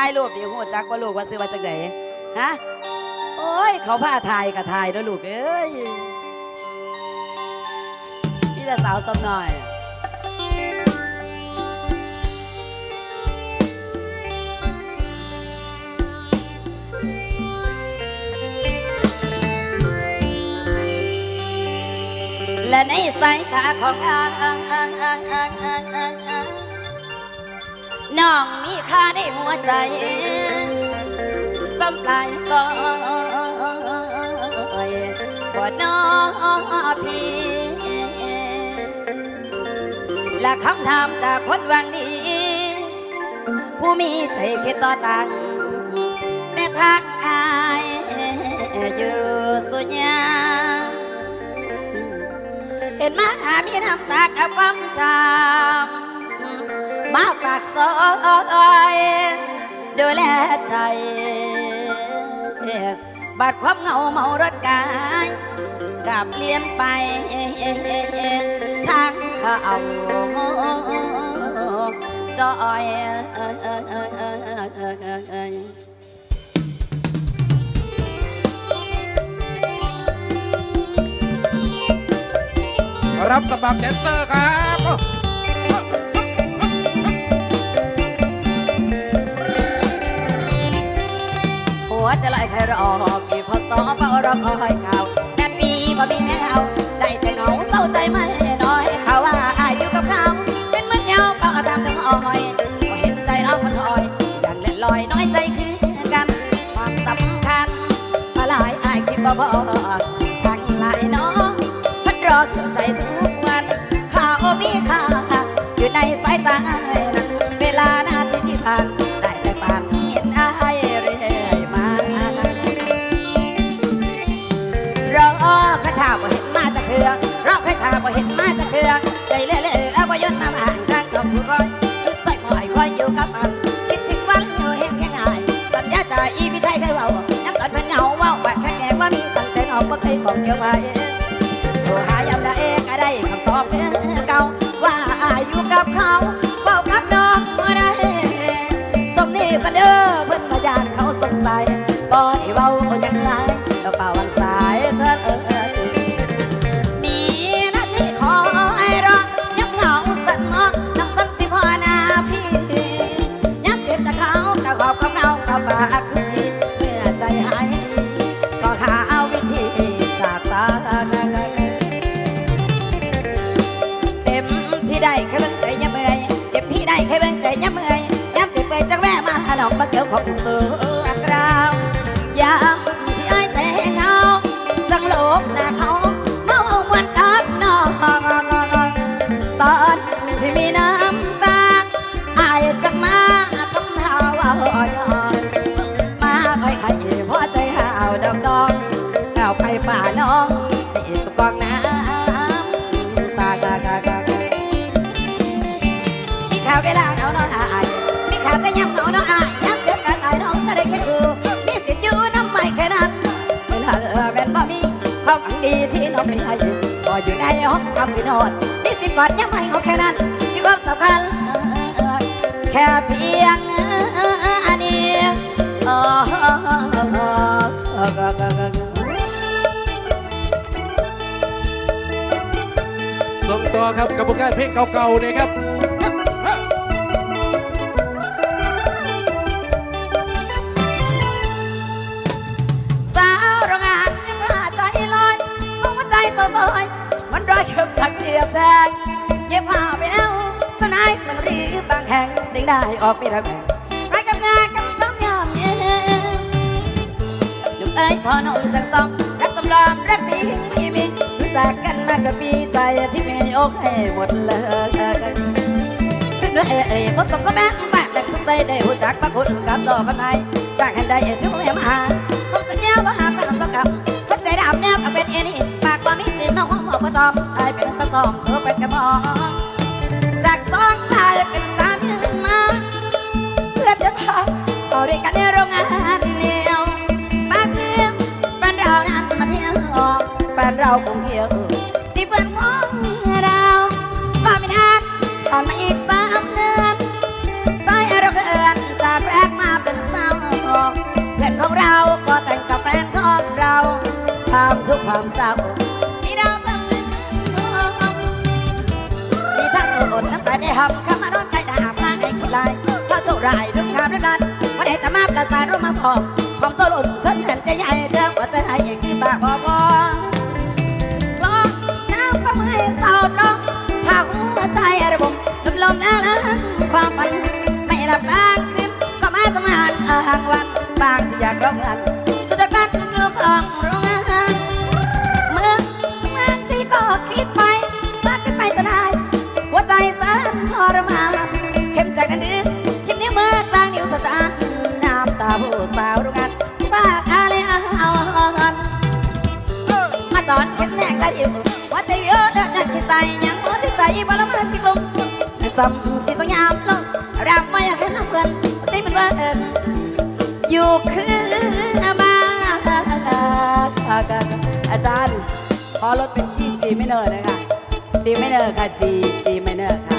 ถ่ายรูปดิหัวจักว่าลูกว่าซื้อมาจากไหนฮะโอ้ยเขาผ้าถ่ายกับถ่ายนะลูกเอ้ยพี่สาวสมหน่อยและในสายตาของอางอางอางอางอางอาง น้องมีค่าในหัวใจสำหรับก็บ่น้อพี่และคำถามจากคนวังดีผู้มีใจคิดต่อตังแต่ทางอายอยู่สุญญาเห็นมามีน้ำตากับความจำ มาฝากซอยดูแลใจ บาดความเหงาเมารถกายกลับเปลี่ยนไปทางเขาจอยรับสมัครแดนเซอร์ครับ วจะลอยใครรอกี่พอสอเฝ้ารอคอยเขาวแน่นปีบ่มีแม่เอาได้แต่เหงาเศร้าใจไม่น้อยเขาว่าอายุกับเขาเป็นเหมือนเงาเป่าตามจังอ้อยก็เห็นใจน้องคนคอยอย่างเล่นลอยน้อยใจคือกันความสำคัญมาหลายอายคิดบ่พอช่างหลายน้องพัดรอเกี่ยวใจทุกวันข่าวมีค่าอยู่ในสายตานั้นเวลานาทีที่ผ่าน บ่เห็นมาจะเถื่อใจเล่ๆเอาบ่ยนมาบางทางกับผู้ร้อยคือใส่หมอยคอยอยู่กับมัน ย้ำเมื่อยยับเจ็บไปจังแวะมาหาน้องมาเกี่ยวของสู่กราวยามที่ไอ้ายใจเงาจังโลกหน้าเขา เวลาเหงาน้อายมีขาวแต่ยำเหงาน้องอายยำเจ็บกะตายน้องจะได้แค่คือมีสิทธิ์อยู่น้ำไม่แค่นั้นเวลาเออแม่นบ่มีความหวังดีที่น้องไม่ให้ก็อยู่ในห้องคำพินอนมีสิทธิ์กอดยำให้เขาแค่นั้น มีความสำคัญแค่เพียงอันนี้อ๋อส่งต่อครับกับผลงานเพลงเก่าๆนะครับ ยบแทงเย็บผ้าไปแล้วเจ้านายสังรีบบางแห่งดึงได้ออกไประแบ่งไปกับงานกับซ้ำยามเย็นหนุ่มเอ้ยพอนุ่มจากสองรักจำลองรักจริงมีมีรู้จักกันมากับปีใจที่มียกให้หมดเลยฉันด้วยเอ๋ยผสมก็แม่แม่แหลกสดใสได้หูจักพระคุณกับดอกกันไม้จากกันได้ทุกแม่มาผมสัญญาว่าายเป็นสะสองเธอเป็นกระบอกจากสองลายเป็นสามยืนมา เพื่อจะพาสาวด้กันในโรงงานเดียวมาเที่ยมแฟนเรานั้นมาเที่ยวแฟนเราคงเที่ยวจีเพื่อนของเราก็ไม่นานผ่อนมาอีกสามเดือนใจเราเพื่อนจากแรกมาเป็นสาวเพื่อนของเราก็แต่งกับแฟนของเราความทุกข์ความเศร้า น้ำตาได้หำข้ามานอนใกล้ดาบลางไอ้ขี้ลายถ้าโซรายดุงคาด้วยนั้นวันไหนแต่มาประสารู้มาพอความโซ่หล่นชนหันใจใหญ่เธอว่าเธอให้อย่างที่ปากบอกว่ากลองน้ำก็ไม่เศร้าตรงภาหัวใจระบมลมลมแล้วนะความฝันไม่หลับตาคืนก็มาทำงานอ่างวันบางที่อยากร้องกันสุดท้ายก็คือของ เข้มใจกันดื้อยิ้มนิ้วมือกลางนิ้วสะจานน้ำตาผู้สาวโรงงานที่บ้าอะไรเอาอ่อนมาตอนเห็นแหงได้อยู่ว่าใจเยอะแล้วจะคิดใส่ยังหัวที่ใจบาลมันที่กลมซ้ำสีสวยงามลงรำมาอยากเห็นน้ำเพื่อนใจมันว่าเอิญอยู่คือมาอาจารย์ขอลดเป็นขี้จีไม่เนอร์นะคะจีไม่เนอร์ค่ะจีจีไม่เนอร์ค่ะ